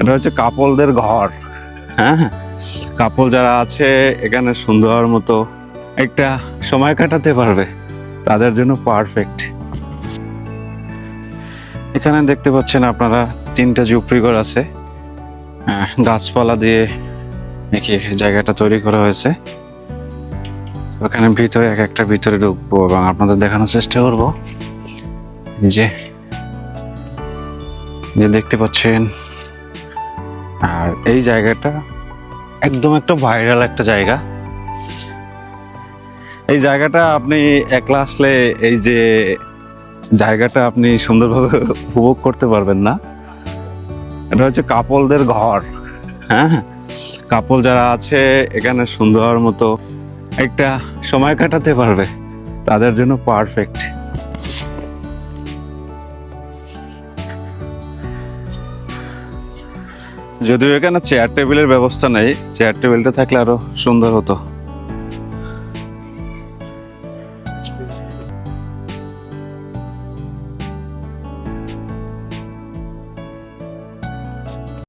এটা হচ্ছে কাপলদের ঘর। হ্যাঁ কাপল যারা আছে, এখানে সুন্দর মতো একটা সময় কাটাতে পারবে। তাদের জন্য পারফেক্ট এখানে দেখতে পাচ্ছেন আপনারা তিনটা ঝুপড়ি ঘর আছে। গাছপালা দিয়ে নাকি জায়গাটা তৈরি করা হয়েছে। ওখানে ভিতরে এক একটা ভিতরে ঢুকবো এবং আপনাদের দেখানোর চেষ্টা করব। যে যে দেখতে পাচ্ছেন আর এই জায়গাটা একদম একটা ভাইরাল একটা জায়গা। এই জায়গাটা আপনি একলা আসলে এই যে জায়গাটা আপনি সুন্দরভাবে উপভোগ করতে পারবেন না। এটা হচ্ছে কাপলদের ঘর। হ্যাঁ? কাপল যারা আছে, এখানে সুন্দর মতো একটা সময় কাটাতে পারবে। তাদের জন্য পারফেক্ট যদিও এখানে চেয়ার টেবিলের ব্যবস্থা নেই চেয়ার টেবিলটা থাকলে আরও সুন্দর হতো।